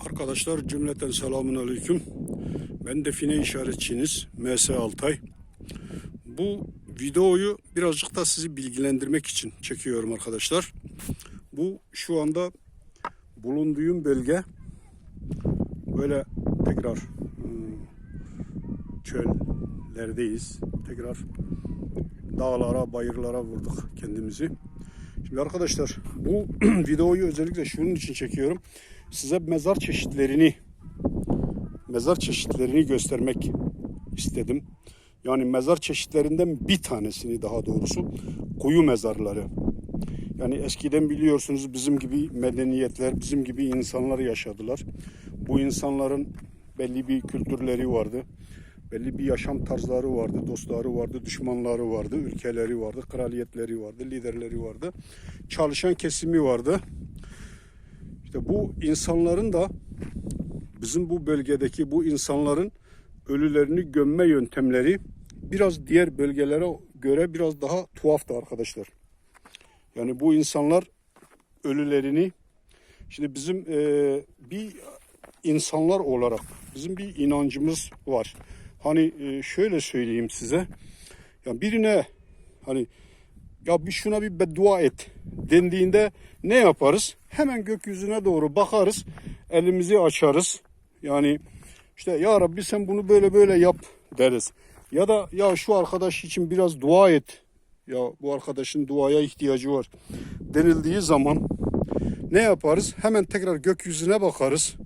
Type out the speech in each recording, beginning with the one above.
Arkadaşlar cümleten selamun aleyküm. Ben define işaretçiniz MS Altay. Bu videoyu birazcık da sizi bilgilendirmek için çekiyorum arkadaşlar. Bu şu anda bulunduğum bölge böyle tekrar hmm, çöllerdeyiz. Tekrar dağlara, bayırlara vurduk kendimizi. Şimdi arkadaşlar bu videoyu özellikle şunun için çekiyorum. Size mezar çeşitlerini mezar çeşitlerini göstermek istedim. Yani mezar çeşitlerinden bir tanesini daha doğrusu kuyu mezarları. Yani eskiden biliyorsunuz bizim gibi medeniyetler, bizim gibi insanlar yaşadılar. Bu insanların belli bir kültürleri vardı. Belli bir yaşam tarzları vardı, dostları vardı, düşmanları vardı, ülkeleri vardı, kraliyetleri vardı, liderleri vardı. Çalışan kesimi vardı. İşte bu insanların da bizim bu bölgedeki bu insanların ölülerini gömme yöntemleri biraz diğer bölgelere göre biraz daha tuhaftı arkadaşlar. Yani bu insanlar ölülerini şimdi bizim e, bir insanlar olarak bizim bir inancımız var. Hani e, şöyle söyleyeyim size. Ya birine hani ya bir şuna bir beddua et dendiğinde ne yaparız? Hemen gökyüzüne doğru bakarız. Elimizi açarız. Yani işte ya Rabbi sen bunu böyle böyle yap deriz. Ya da ya şu arkadaş için biraz dua et. Ya bu arkadaşın duaya ihtiyacı var denildiği zaman ne yaparız? Hemen tekrar gökyüzüne bakarız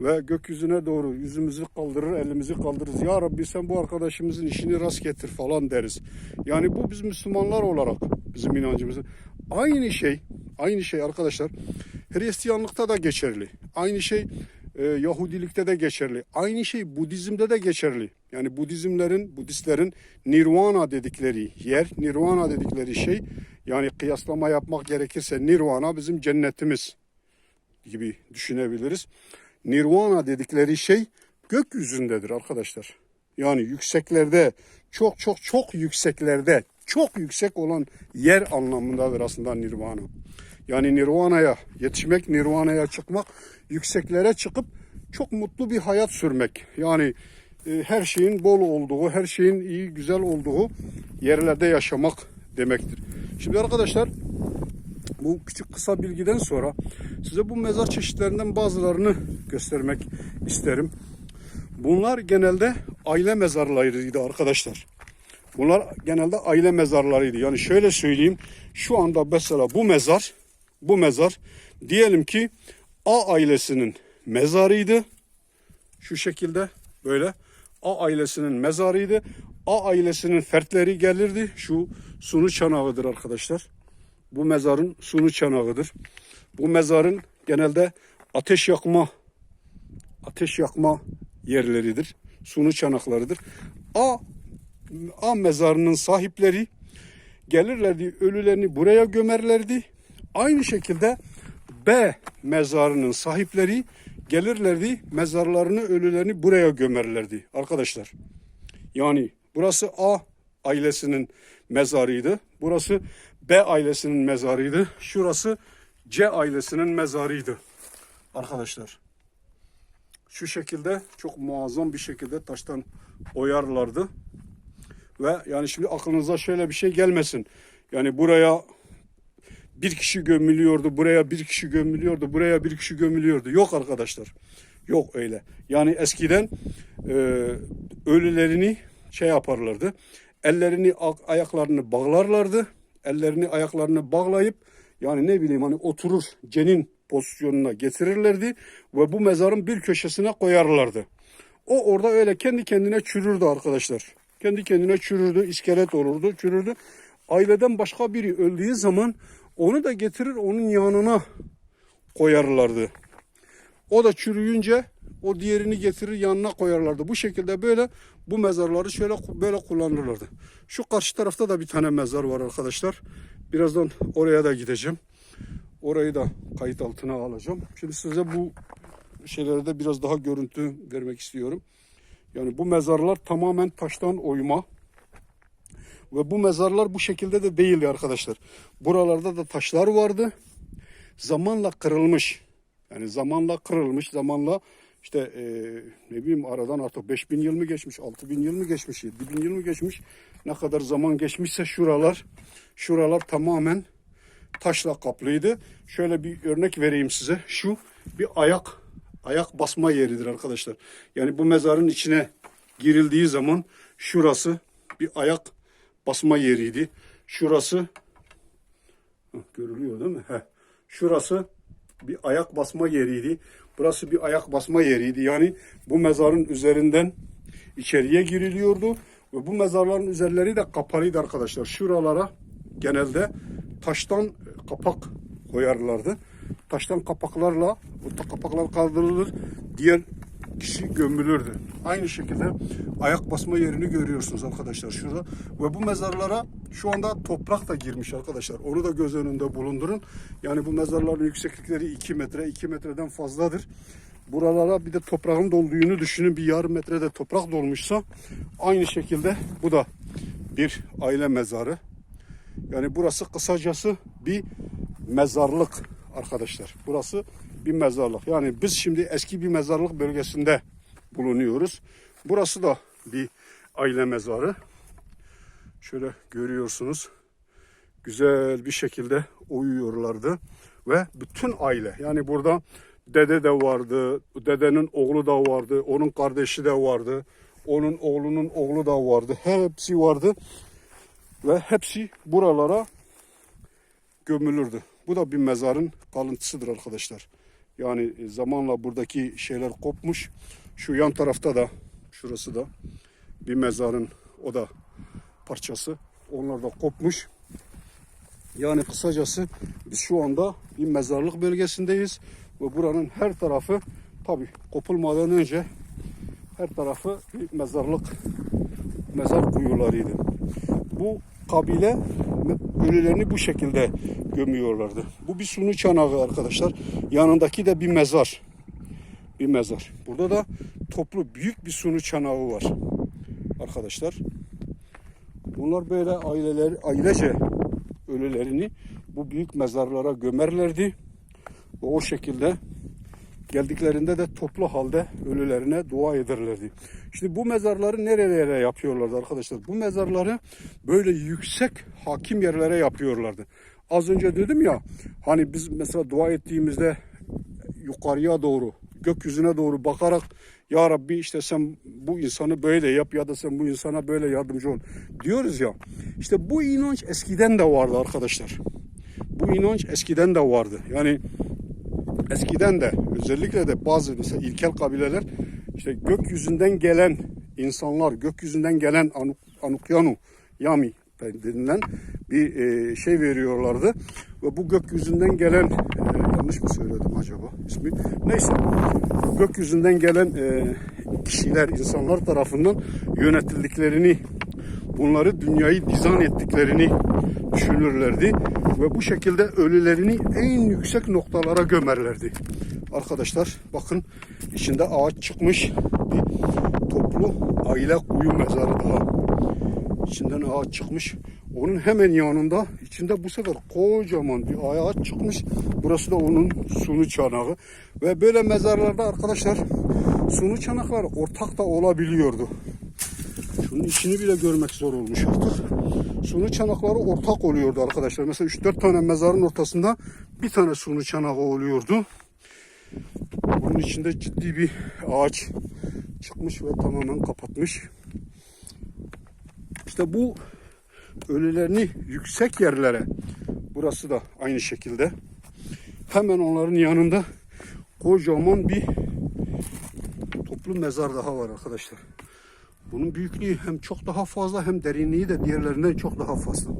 ve gökyüzüne doğru yüzümüzü kaldırır, elimizi kaldırırız. Ya Rabbi sen bu arkadaşımızın işini rast getir falan deriz. Yani bu biz Müslümanlar olarak bizim inancımızın. Aynı şey, aynı şey arkadaşlar Hristiyanlıkta da geçerli. Aynı şey e, Yahudilikte de geçerli. Aynı şey Budizm'de de geçerli. Yani Budizmlerin, Budistlerin Nirvana dedikleri yer, Nirvana dedikleri şey yani kıyaslama yapmak gerekirse Nirvana bizim cennetimiz gibi düşünebiliriz. Nirvana dedikleri şey gökyüzündedir arkadaşlar. Yani yükseklerde, çok çok çok yükseklerde, çok yüksek olan yer anlamındadır aslında Nirvana. Yani Nirvana'ya yetişmek, Nirvana'ya çıkmak, yükseklere çıkıp çok mutlu bir hayat sürmek. Yani e, her şeyin bol olduğu, her şeyin iyi, güzel olduğu yerlerde yaşamak demektir. Şimdi arkadaşlar bu küçük kısa bilgiden sonra size bu mezar çeşitlerinden bazılarını göstermek isterim. Bunlar genelde aile mezarlarıydı arkadaşlar. Bunlar genelde aile mezarlarıydı. Yani şöyle söyleyeyim. Şu anda mesela bu mezar, bu mezar diyelim ki A ailesinin mezarıydı. Şu şekilde böyle A ailesinin mezarıydı. A ailesinin fertleri gelirdi. Şu sunu çanağıdır arkadaşlar. Bu mezarın sunu çanağıdır. Bu mezarın genelde ateş yakma ateş yakma yerleridir. Sunu çanaklarıdır. A A mezarının sahipleri gelirlerdi, ölülerini buraya gömerlerdi. Aynı şekilde B mezarının sahipleri gelirlerdi, mezarlarını, ölülerini buraya gömerlerdi arkadaşlar. Yani burası A ailesinin mezarıydı. Burası B ailesinin mezarıydı. Şurası C ailesinin mezarıydı. Arkadaşlar. Şu şekilde çok muazzam bir şekilde taştan oyarlardı. Ve yani şimdi aklınıza şöyle bir şey gelmesin. Yani buraya bir kişi gömülüyordu, buraya bir kişi gömülüyordu, buraya bir kişi gömülüyordu. Yok arkadaşlar. Yok öyle. Yani eskiden e, ölülerini şey yaparlardı. Ellerini, ayaklarını bağlarlardı. Ellerini, ayaklarını bağlayıp yani ne bileyim hani oturur cenin pozisyonuna getirirlerdi ve bu mezarın bir köşesine koyarlardı. O orada öyle kendi kendine çürürdü arkadaşlar. Kendi kendine çürürdü, iskelet olurdu, çürürdü. Aileden başka biri öldüğü zaman onu da getirir onun yanına koyarlardı. O da çürüyünce o diğerini getirir yanına koyarlardı. Bu şekilde böyle bu mezarları şöyle böyle kullanırlardı. Şu karşı tarafta da bir tane mezar var arkadaşlar. Birazdan oraya da gideceğim. Orayı da kayıt altına alacağım. Şimdi size bu şeylerde biraz daha görüntü vermek istiyorum. Yani bu mezarlar tamamen taştan oyma. Ve bu mezarlar bu şekilde de değildi arkadaşlar. Buralarda da taşlar vardı. Zamanla kırılmış. Yani zamanla kırılmış, zamanla işte e, ne bileyim aradan artık 5000 yıl mı geçmiş, 6000 yıl mı geçmiş, 7000 yıl mı geçmiş. Ne kadar zaman geçmişse şuralar, şuralar tamamen taşla kaplıydı. Şöyle bir örnek vereyim size. Şu bir ayak ayak basma yeridir arkadaşlar. Yani bu mezarın içine girildiği zaman şurası bir ayak basma yeriydi. Şurası görülüyor değil mi? Heh. Şurası bir ayak basma yeriydi. Burası bir ayak basma yeriydi. Yani bu mezarın üzerinden içeriye giriliyordu ve bu mezarların üzerleri de kapalıydı arkadaşlar. Şuralara genelde taştan kapak koyarlardı. Taştan kapaklarla bu kapaklar kaldırılır. Diğer kişi gömülürdü. Aynı şekilde ayak basma yerini görüyorsunuz arkadaşlar şurada. Ve bu mezarlara şu anda toprak da girmiş arkadaşlar. Onu da göz önünde bulundurun. Yani bu mezarların yükseklikleri 2 metre, 2 metreden fazladır. Buralara bir de toprağın dolduğunu düşünün. Bir yarım metrede toprak dolmuşsa aynı şekilde bu da bir aile mezarı. Yani burası kısacası bir mezarlık arkadaşlar. Burası bir mezarlık. Yani biz şimdi eski bir mezarlık bölgesinde bulunuyoruz. Burası da bir aile mezarı. Şöyle görüyorsunuz. Güzel bir şekilde uyuyorlardı. Ve bütün aile yani burada dede de vardı, dedenin oğlu da vardı, onun kardeşi de vardı, onun oğlunun oğlu da vardı. Hepsi vardı ve hepsi buralara gömülürdü. Bu da bir mezarın kalıntısıdır arkadaşlar. Yani zamanla buradaki şeyler kopmuş. Şu yan tarafta da şurası da bir mezarın o da parçası. Onlar da kopmuş. Yani kısacası biz şu anda bir mezarlık bölgesindeyiz ve buranın her tarafı tabi kopulmadan önce her tarafı bir mezarlık mezar kuyularıydı. Bu kabile ölülerini bu şekilde gömüyorlardı. Bu bir sunu çanağı arkadaşlar. Yanındaki de bir mezar. Bir mezar. Burada da toplu büyük bir sunu çanağı var. Arkadaşlar. Bunlar böyle aileler ailece ölülerini bu büyük mezarlara gömerlerdi. Ve o şekilde geldiklerinde de toplu halde ölülerine dua ederlerdi. Şimdi bu mezarları nerelere yapıyorlardı arkadaşlar? Bu mezarları böyle yüksek hakim yerlere yapıyorlardı. Az önce dedim ya hani biz mesela dua ettiğimizde yukarıya doğru gökyüzüne doğru bakarak ya Rabbi işte sen bu insanı böyle yap ya da sen bu insana böyle yardımcı ol diyoruz ya. İşte bu inanç eskiden de vardı arkadaşlar. Bu inanç eskiden de vardı. Yani eskiden de özellikle de bazı mesela ilkel kabileler işte gökyüzünden gelen insanlar, gökyüzünden gelen Anuk, Anukyanu, Yami denilen bir e, şey veriyorlardı. Ve bu gökyüzünden gelen, e, yanlış mı söyledim acaba ismi? Neyse, gökyüzünden gelen e, kişiler, insanlar tarafından yönetildiklerini, bunları dünyayı dizayn ettiklerini düşünürlerdi. Ve bu şekilde ölülerini en yüksek noktalara gömerlerdi. Arkadaşlar bakın içinde ağaç çıkmış bir toplu aile kuyu mezarı daha. İçinden ağaç çıkmış. Onun hemen yanında içinde bu sefer kocaman bir ağaç çıkmış. Burası da onun sunu çanağı. Ve böyle mezarlarda arkadaşlar sunu çanaklar ortak da olabiliyordu. Şunun içini bile görmek zor olmuş artık. Sunu çanakları ortak oluyordu arkadaşlar. Mesela 3-4 tane mezarın ortasında bir tane sunu çanağı oluyordu. Bunun içinde ciddi bir ağaç çıkmış ve tamamen kapatmış. İşte bu ölülerini yüksek yerlere burası da aynı şekilde hemen onların yanında kocaman bir toplu mezar daha var arkadaşlar. Bunun büyüklüğü hem çok daha fazla hem derinliği de diğerlerinden çok daha fazla.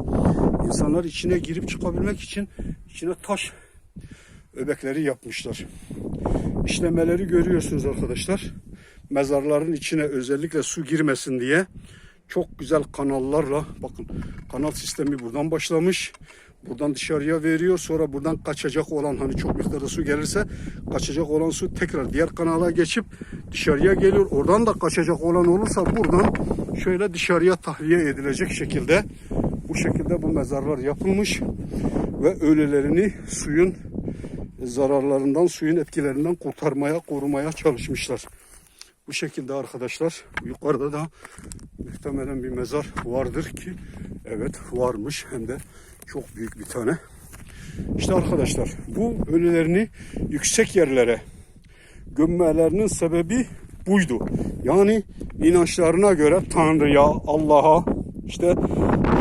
İnsanlar içine girip çıkabilmek için içine taş öbekleri yapmışlar. İşlemeleri görüyorsunuz arkadaşlar. Mezarların içine özellikle su girmesin diye çok güzel kanallarla bakın kanal sistemi buradan başlamış. Buradan dışarıya veriyor. Sonra buradan kaçacak olan hani çok miktarda su gelirse kaçacak olan su tekrar diğer kanala geçip dışarıya geliyor. Oradan da kaçacak olan olursa buradan şöyle dışarıya tahliye edilecek şekilde bu şekilde bu mezarlar yapılmış ve ölülerini suyun zararlarından, suyun etkilerinden kurtarmaya, korumaya çalışmışlar. Bu şekilde arkadaşlar yukarıda da muhtemelen bir mezar vardır ki evet varmış hem de çok büyük bir tane. İşte arkadaşlar bu ölülerini yüksek yerlere gömmelerinin sebebi buydu. Yani inançlarına göre Tanrı'ya, Allah'a, işte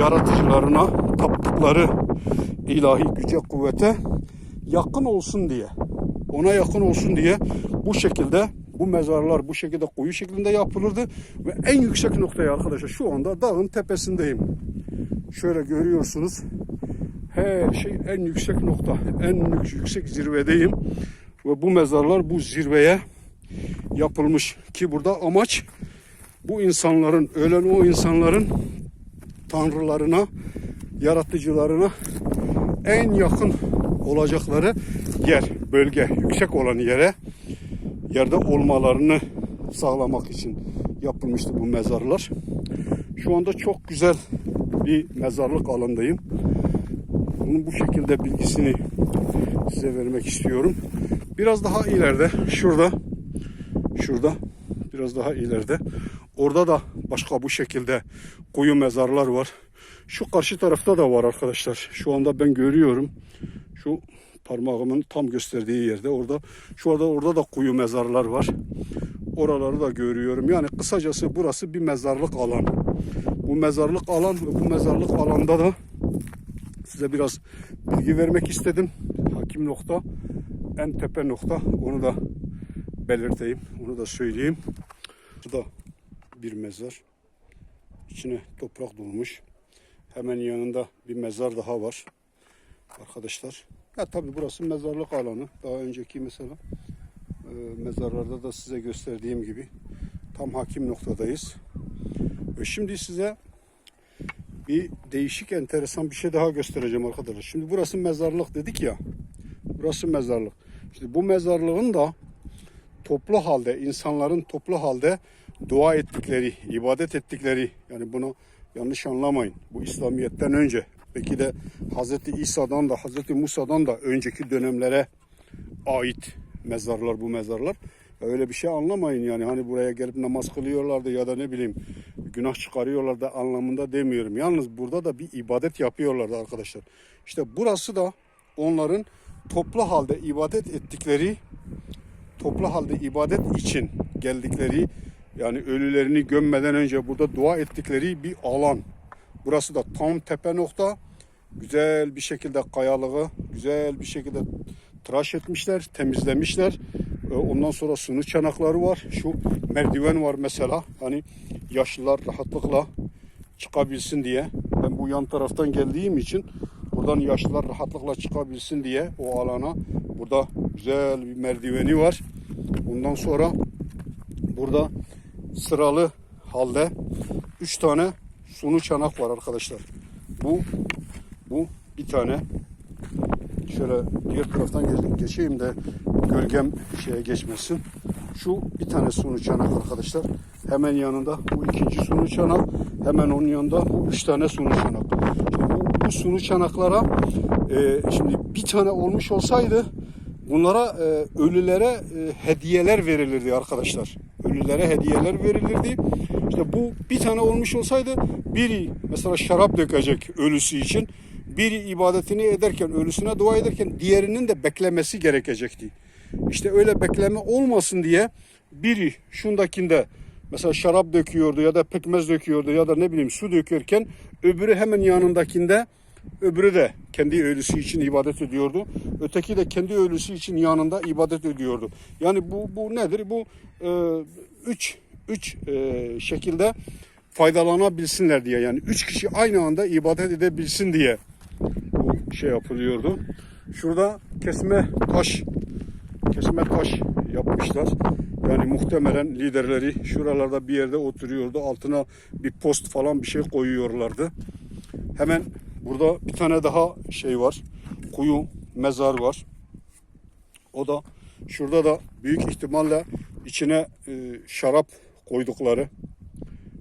yaratıcılarına taptıkları ilahi güce, kuvvete yakın olsun diye, ona yakın olsun diye bu şekilde bu mezarlar bu şekilde kuyu şeklinde yapılırdı ve en yüksek noktaya arkadaşlar şu anda dağın tepesindeyim. Şöyle görüyorsunuz. Her şey en yüksek nokta, en yüksek zirvedeyim ve bu mezarlar bu zirveye yapılmış ki burada amaç bu insanların ölen o insanların tanrılarına, yaratıcılarına en yakın olacakları yer, bölge, yüksek olan yere yerde olmalarını sağlamak için yapılmıştı bu mezarlar. Şu anda çok güzel bir mezarlık alandayım. Bunun bu şekilde bilgisini size vermek istiyorum. Biraz daha ileride, şurada, şurada, biraz daha ileride. Orada da başka bu şekilde kuyu mezarlar var. Şu karşı tarafta da var arkadaşlar. Şu anda ben görüyorum. Şu parmağımın tam gösterdiği yerde orada şu anda orada da kuyu mezarlar var. Oraları da görüyorum. Yani kısacası burası bir mezarlık alan. Bu mezarlık alan ve bu mezarlık alanda da size biraz bilgi vermek istedim. Hakim nokta en tepe nokta onu da belirteyim. Onu da söyleyeyim. Bu da bir mezar. İçine toprak dolmuş. Hemen yanında bir mezar daha var. Arkadaşlar. Ya tabii burası mezarlık alanı. Daha önceki mesela e, mezarlarda da size gösterdiğim gibi tam hakim noktadayız. Ve şimdi size bir değişik enteresan bir şey daha göstereceğim arkadaşlar. Şimdi burası mezarlık dedik ya. Burası mezarlık. Şimdi bu mezarlığın da toplu halde insanların toplu halde dua ettikleri, ibadet ettikleri yani bunu yanlış anlamayın. Bu İslamiyet'ten önce belki de Hazreti İsa'dan da Hazreti Musa'dan da önceki dönemlere ait mezarlar bu mezarlar. Öyle bir şey anlamayın yani hani buraya gelip namaz kılıyorlardı ya da ne bileyim günah çıkarıyorlardı anlamında demiyorum. Yalnız burada da bir ibadet yapıyorlardı arkadaşlar. İşte burası da onların toplu halde ibadet ettikleri toplu halde ibadet için geldikleri yani ölülerini gömmeden önce burada dua ettikleri bir alan. Burası da tam tepe nokta. Güzel bir şekilde kayalığı güzel bir şekilde tıraş etmişler, temizlemişler. Ee, Ondan sonra sunu çanakları var. Şu merdiven var mesela. Hani yaşlılar rahatlıkla çıkabilsin diye. Ben bu yan taraftan geldiğim için buradan yaşlılar rahatlıkla çıkabilsin diye o alana burada güzel bir merdiveni var. Ondan sonra burada sıralı halde 3 tane sunu çanak var arkadaşlar. Bu bu bir tane. Şöyle diğer taraftan ge- geçeyim de gölgem şeye geçmesin. Şu bir tane sunu çanak arkadaşlar. Hemen yanında bu ikinci sunu çanak. Hemen onun yanında bu üç tane sunu çanak. Şimdi bu, bu sunu çanaklara e, şimdi bir tane olmuş olsaydı bunlara e, ölülere e, hediyeler verilirdi arkadaşlar. Ölülere hediyeler verilirdi. İşte bu bir tane olmuş olsaydı biri mesela şarap dökecek ölüsü için. Biri ibadetini ederken, ölüsüne dua ederken diğerinin de beklemesi gerekecekti. İşte öyle bekleme olmasın diye biri şundakinde mesela şarap döküyordu ya da pekmez döküyordu ya da ne bileyim su dökürken öbürü hemen yanındakinde öbürü de kendi ölüsü için ibadet ediyordu. Öteki de kendi ölüsü için yanında ibadet ediyordu. Yani bu bu nedir? Bu e, üç üç e, şekilde faydalanabilsinler diye yani üç kişi aynı anda ibadet edebilsin diye bu şey yapılıyordu. Şurada kesme taş kesme taş yapmışlar. Yani muhtemelen liderleri şuralarda bir yerde oturuyordu. Altına bir post falan bir şey koyuyorlardı. Hemen burada bir tane daha şey var. Kuyu mezar var. O da şurada da büyük ihtimalle içine e, şarap koydukları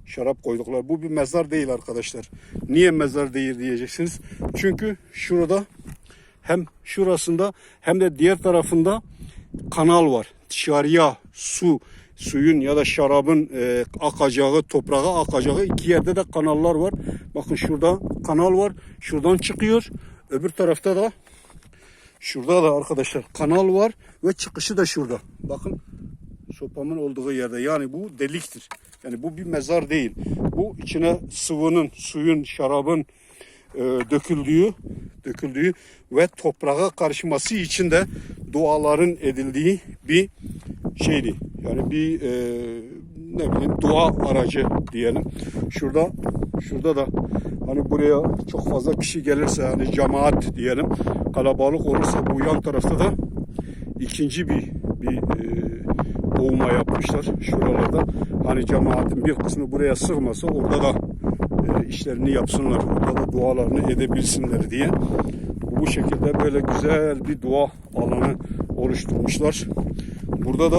şarap koydukları. Bu bir mezar değil arkadaşlar. Niye mezar değil diyeceksiniz. Çünkü şurada hem şurasında hem de diğer tarafında kanal var. Dışarıya su, suyun ya da şarabın e, akacağı, toprağa akacağı iki yerde de kanallar var. Bakın şurada kanal var. Şuradan çıkıyor. Öbür tarafta da şurada da arkadaşlar kanal var ve çıkışı da şurada. Bakın sopamın olduğu yerde. Yani bu deliktir. Yani bu bir mezar değil. Bu içine sıvının, suyun, şarabın e, döküldüğü, döküldüğü ve toprağa karışması için de duaların edildiği bir şeydi. Yani bir e, ne bileyim dua aracı diyelim. Şurada şurada da hani buraya çok fazla kişi gelirse hani cemaat diyelim kalabalık olursa bu yan tarafta da ikinci bir bir e, boğuma yapmışlar şuralarda. Hani cemaatin bir kısmı buraya sığmasa orada da e, işlerini yapsınlar. Orada da dualarını edebilsinler diye. Bu şekilde böyle güzel bir dua alanı oluşturmuşlar. Burada da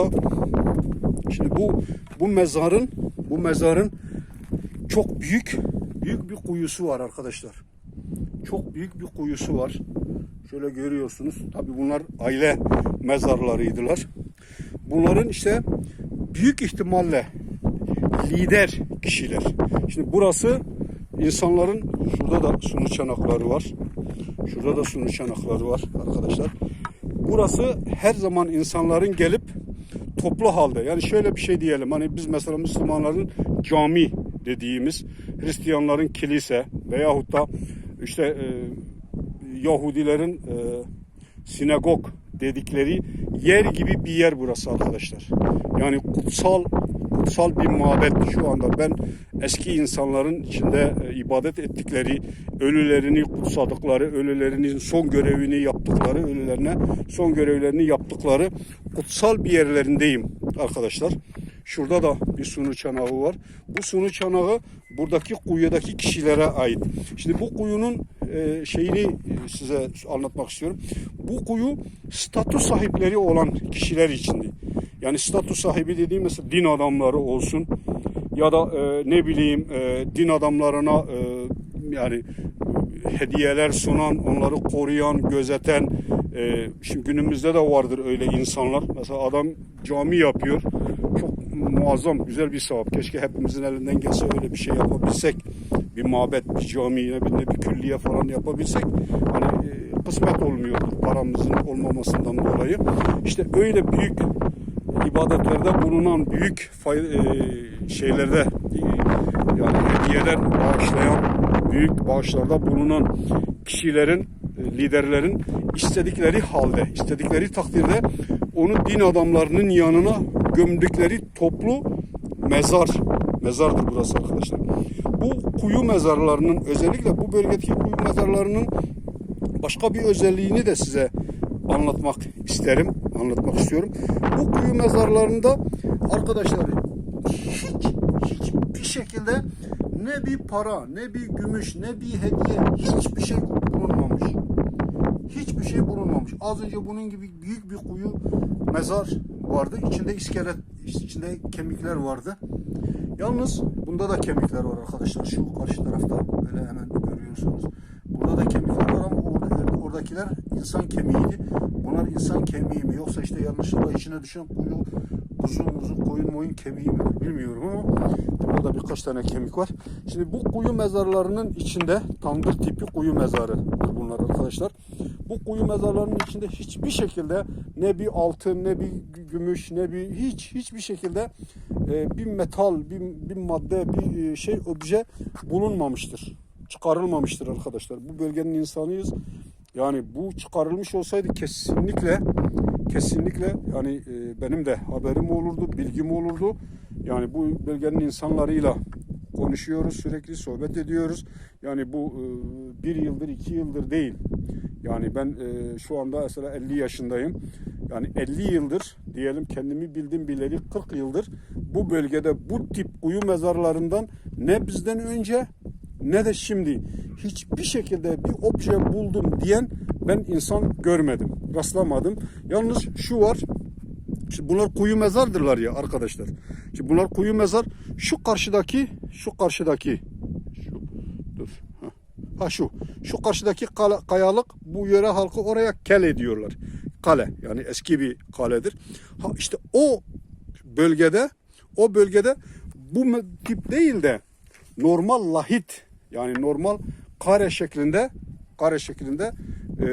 şimdi bu bu mezarın bu mezarın çok büyük büyük bir kuyusu var arkadaşlar. Çok büyük bir kuyusu var. Şöyle görüyorsunuz. Tabii bunlar aile mezarlarıydılar. Bunların işte büyük ihtimalle lider kişiler. Şimdi burası insanların şurada da sunu çanakları var. Şurada da sunu çanakları var arkadaşlar. Burası her zaman insanların gelip toplu halde yani şöyle bir şey diyelim hani biz mesela Müslümanların cami dediğimiz Hristiyanların kilise veyahut da işte e, Yahudilerin e, sinagog dedikleri yer gibi bir yer burası arkadaşlar. Yani kutsal kutsal bir mabet şu anda ben eski insanların içinde e, ibadet ettikleri, ölülerini kutsadıkları, ölülerinin son görevini yaptıkları, ölülerine son görevlerini yaptıkları kutsal bir yerlerindeyim arkadaşlar. Şurada da bir sunu çanağı var. Bu sunu çanağı buradaki kuyudaki kişilere ait. Şimdi bu kuyunun e, şeyini e, size anlatmak istiyorum. Bu kuyu statü sahipleri olan kişiler içindi. Yani statü sahibi dediğim mesela din adamları olsun ya da e, ne bileyim e, din adamlarına e, yani hediyeler sunan, onları koruyan, gözeten e, şimdi günümüzde de vardır öyle insanlar. Mesela adam cami yapıyor. Çok muazzam, güzel bir sevap. Keşke hepimizin elinden gelse öyle bir şey yapabilsek. Bir mabet, bir cami, ne bileyim bir külliye falan yapabilsek. Hani e, kısmet olmuyor paramızın olmamasından dolayı. İşte öyle büyük ibadetlerde bulunan büyük e, şeylerde e, yani hediyeler bağışlayan büyük bağışlarda bulunan kişilerin e, liderlerin istedikleri halde istedikleri takdirde onu din adamlarının yanına gömdükleri toplu mezar mezardır burası arkadaşlar. Bu kuyu mezarlarının özellikle bu bölgedeki kuyu mezarlarının başka bir özelliğini de size anlatmak isterim, anlatmak istiyorum. Bu kuyu mezarlarında arkadaşlar hiç hiçbir şekilde ne bir para, ne bir gümüş, ne bir hediye, hiçbir şey bulunmamış. Hiçbir şey bulunmamış. Az önce bunun gibi büyük bir kuyu mezar vardı. İçinde iskelet, içinde kemikler vardı. Yalnız bunda da kemikler var arkadaşlar. Şu karşı tarafta böyle hemen görüyorsunuz. Burada da kemikler var ama orada, oradakiler insan kemiğiydi. Bunlar insan kemiği mi yoksa işte yanlışlıkla içine düşen kuyu kuzu muzu koyun moyun kemiği mi bilmiyorum ama burada birkaç tane kemik var. Şimdi bu kuyu mezarlarının içinde tandır tipi kuyu mezarı bunlar arkadaşlar. Bu kuyu mezarlarının içinde hiçbir şekilde ne bir altın ne bir gümüş ne bir hiç hiçbir şekilde e, bir metal bir, bir madde bir e, şey obje bulunmamıştır. Çıkarılmamıştır arkadaşlar. Bu bölgenin insanıyız. Yani bu çıkarılmış olsaydı kesinlikle kesinlikle yani e, benim de haberim olurdu, bilgim olurdu. Yani bu bölgenin insanlarıyla konuşuyoruz sürekli sohbet ediyoruz. Yani bu e, bir yıldır iki yıldır değil. Yani ben e, şu anda mesela 50 yaşındayım. Yani 50 yıldır diyelim kendimi bildim bileli 40 yıldır bu bölgede bu tip kuyu mezarlarından ne bizden önce ne de şimdi hiçbir şekilde bir obje buldum diyen ben insan görmedim, rastlamadım. Yalnız şu var, Şimdi bunlar kuyu mezardırlar ya arkadaşlar. Şimdi bunlar kuyu mezar. Şu karşıdaki, şu karşıdaki. Şu, dur. Ha şu. Şu karşıdaki kale- kayalık bu yöre halkı oraya kele diyorlar. Kale yani eski bir kaledir. Ha işte o bölgede o bölgede bu tip değil de normal lahit yani normal kare şeklinde kare şeklinde e,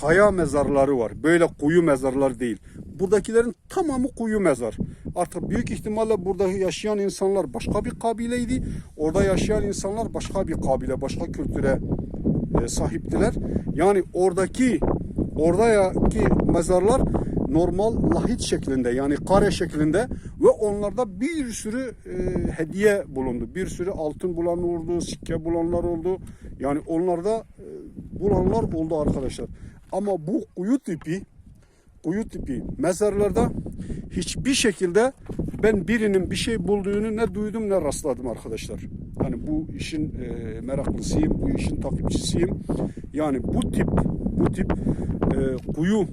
kaya mezarları var. Böyle kuyu mezarlar değil. Buradakilerin tamamı kuyu mezar. Artık büyük ihtimalle burada yaşayan insanlar başka bir kabileydi. Orada yaşayan insanlar başka bir kabile, başka kültüre e, sahiptiler. Yani oradaki oradaki mezarlar normal lahit şeklinde yani kare şeklinde ve onlarda bir sürü e, hediye bulundu. Bir sürü altın bulan oldu, sikke bulanlar oldu. Yani onlarda e, bulanlar oldu arkadaşlar. Ama bu kuyu tipi kuyu tipi mezarlarda hiçbir şekilde ben birinin bir şey bulduğunu ne duydum ne rastladım arkadaşlar. Yani bu işin e, meraklısıyım, bu işin takipçisiyim. Yani bu tip bu tip e, kuyu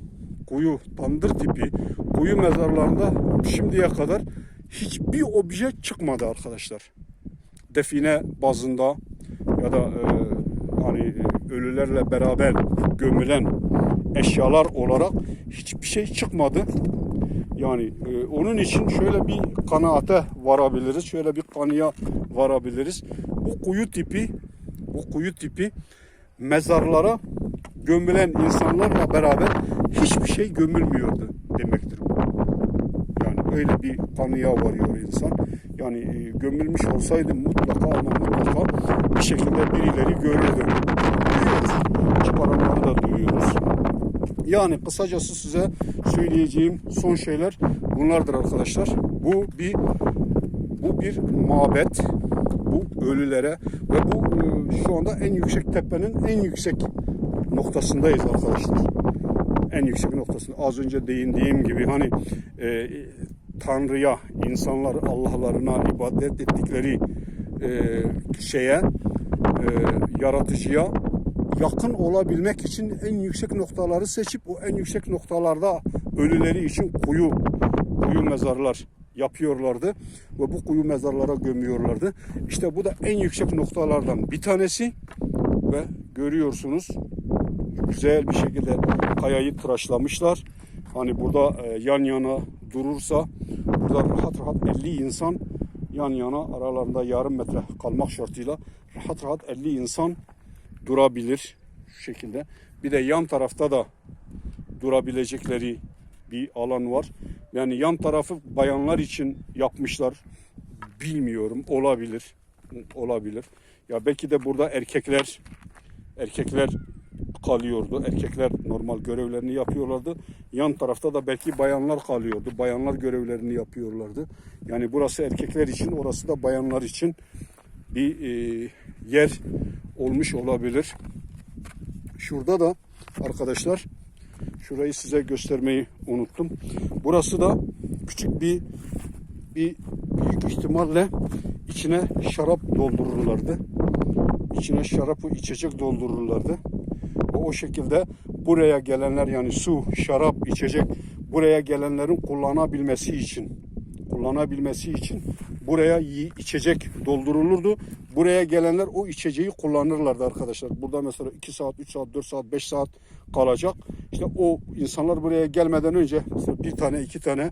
kuyu tandır tipi kuyu mezarlarında şimdiye kadar hiçbir obje çıkmadı arkadaşlar. Define bazında ya da e, hani ölülerle beraber gömülen eşyalar olarak hiçbir şey çıkmadı. Yani e, onun için şöyle bir kanaate varabiliriz. Şöyle bir kanıya varabiliriz. Bu kuyu tipi bu kuyu tipi mezarlara gömülen insanlarla beraber hiçbir şey gömülmüyordu demektir bu. Yani öyle bir kanıya varıyor insan. Yani e, gömülmüş olsaydı mutlaka ama mutlaka bir şekilde birileri görürdü. Duyuyoruz. Çıkaranları da duyuyoruz. Yani kısacası size söyleyeceğim son şeyler bunlardır arkadaşlar. Bu bir bu bir mabet. Bu ölülere ve bu e, şu anda en yüksek tepenin en yüksek noktasındayız arkadaşlar. En yüksek noktasında. Az önce değindiğim gibi hani e, Tanrı'ya, insanlar Allah'larına ibadet ettikleri e, şeye, e, yaratıcıya yakın olabilmek için en yüksek noktaları seçip o en yüksek noktalarda ölüleri için kuyu kuyu mezarlar yapıyorlardı ve bu kuyu mezarlara gömüyorlardı. İşte bu da en yüksek noktalardan bir tanesi ve görüyorsunuz güzel bir şekilde kayayı tıraşlamışlar. Hani burada e, yan yana durursa burada rahat rahat 50 insan yan yana aralarında yarım metre kalmak şartıyla rahat rahat 50 insan durabilir şu şekilde. Bir de yan tarafta da durabilecekleri bir alan var. Yani yan tarafı bayanlar için yapmışlar. Bilmiyorum olabilir. Olabilir. Ya belki de burada erkekler erkekler kalıyordu. Erkekler normal görevlerini yapıyorlardı. Yan tarafta da belki bayanlar kalıyordu. Bayanlar görevlerini yapıyorlardı. Yani burası erkekler için, orası da bayanlar için bir e, yer olmuş olabilir. Şurada da arkadaşlar şurayı size göstermeyi unuttum. Burası da küçük bir bir büyük ihtimalle içine şarap doldururlardı. İçine şarapı içecek doldururlardı. Ve o şekilde buraya gelenler yani su, şarap, içecek buraya gelenlerin kullanabilmesi için kullanabilmesi için buraya içecek doldurulurdu. Buraya gelenler o içeceği kullanırlardı arkadaşlar. Burada mesela 2 saat, 3 saat, 4 saat, 5 saat kalacak. İşte o insanlar buraya gelmeden önce bir tane, iki tane,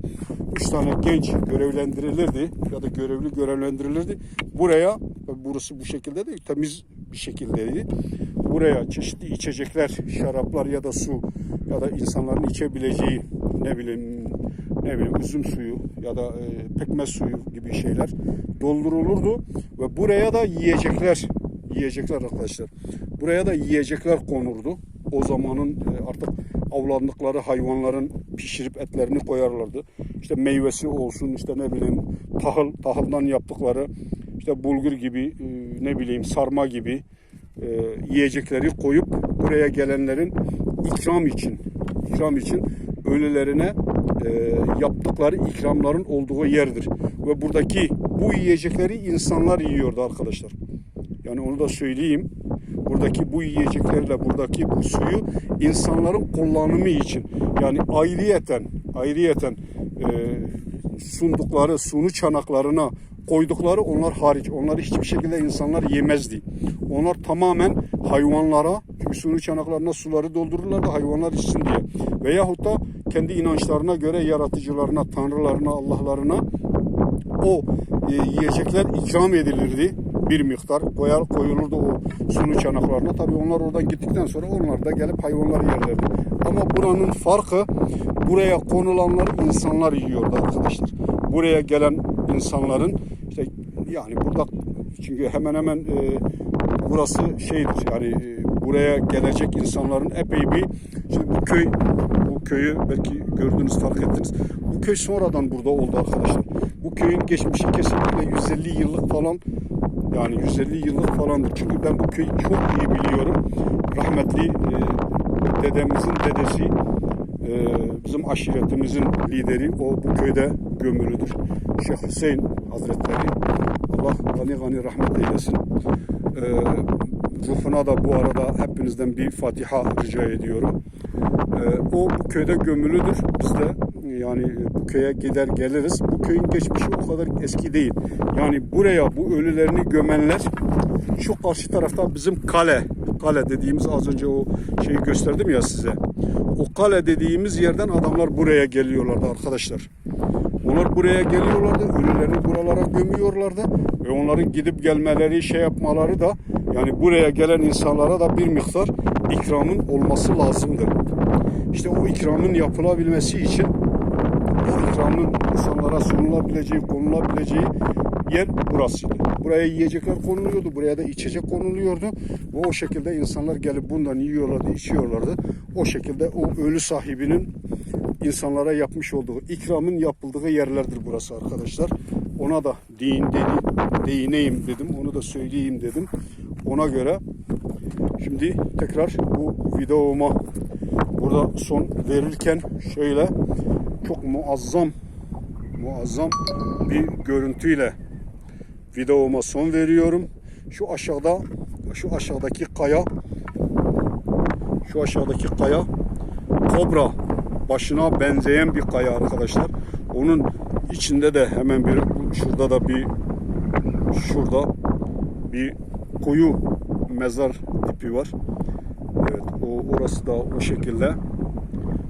üç tane genç görevlendirilirdi ya da görevli görevlendirilirdi. Buraya burası bu şekilde değil, temiz bir şekildeydi. Buraya çeşitli içecekler, şaraplar ya da su ya da insanların içebileceği ne bileyim ne bileyim üzüm suyu ya da e, pekmez suyu gibi şeyler doldurulurdu ve buraya da yiyecekler yiyecekler arkadaşlar. Buraya da yiyecekler konurdu. O zamanın e, artık avlandıkları hayvanların pişirip etlerini koyarlardı. İşte meyvesi olsun işte ne bileyim tahıl tahıldan yaptıkları işte bulgur gibi e, ne bileyim sarma gibi e, yiyecekleri koyup buraya gelenlerin ikram için ikram için ölülerine e, yaptıkları ikramların olduğu yerdir. Ve buradaki bu yiyecekleri insanlar yiyordu arkadaşlar. Yani onu da söyleyeyim. Buradaki bu yiyeceklerle buradaki bu suyu insanların kullanımı için yani ayrıyeten ayrıyeten e, sundukları sunu çanaklarına koydukları onlar hariç. Onları hiçbir şekilde insanlar yemezdi. Onlar tamamen hayvanlara, çünkü suni çanaklarına suları doldururlardı hayvanlar içsin diye. Veyahut da kendi inançlarına göre yaratıcılarına, tanrılarına, Allah'larına o e, yiyecekler ikram edilirdi bir miktar koyar koyulurdu o sunu çanaklarına. Tabii onlar oradan gittikten sonra onlar da gelip hayvanları yerlerdi. Ama buranın farkı buraya konulanları insanlar yiyordu arkadaşlar. Buraya gelen insanların işte yani burada çünkü hemen hemen e, burası şeydir yani e, buraya gelecek insanların epey bir şimdi bu köy bu köyü belki gördünüz fark ettiniz. Bu köy sonradan burada oldu arkadaşlar. Bu köyün geçmişi kesinlikle 150 yıllık falan yani 150 yıllık falandır. Çünkü ben bu köyü çok iyi biliyorum. Rahmetli e, dedemizin dedesi e, bizim aşiretimizin lideri o bu köyde gömülüdür. Şeyh Hüseyin Hazretleri. Allah gani gani rahmet eylesin. E, ruhuna da bu arada hepinizden bir Fatiha rica ediyorum. E, o bu köyde gömülüdür. Biz de yani bu köye gider geliriz. Bu köyün geçmişi o kadar eski değil. Yani buraya bu ölülerini gömenler şu karşı tarafta bizim kale. Kale dediğimiz az önce o şeyi gösterdim ya size. O kale dediğimiz yerden adamlar buraya geliyorlardı arkadaşlar. Onlar buraya geliyorlardı, ölülerini buralara gömüyorlardı ve onların gidip gelmeleri, şey yapmaları da yani buraya gelen insanlara da bir miktar ikramın olması lazımdı. İşte o ikramın yapılabilmesi için o ikramın insanlara sunulabileceği, konulabileceği yer burasıydı. Buraya yiyecekler konuluyordu, buraya da içecek konuluyordu. Ve o şekilde insanlar gelip bundan yiyorlardı, içiyorlardı. O şekilde o ölü sahibinin insanlara yapmış olduğu ikramın yapıldığı yerlerdir burası arkadaşlar. Ona da değin dedi, değineyim dedim, onu da söyleyeyim dedim. Ona göre şimdi tekrar bu videoma burada son verirken şöyle çok muazzam muazzam bir görüntüyle videoma son veriyorum. Şu aşağıda şu aşağıdaki kaya şu aşağıdaki kaya kobra başına benzeyen bir kaya arkadaşlar. Onun içinde de hemen bir şurada da bir şurada bir koyu mezar tipi var. Evet o orası da o şekilde.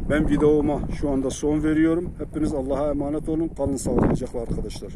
Ben videoma şu anda son veriyorum. Hepiniz Allah'a emanet olun. Kalın sağlıcakla arkadaşlar.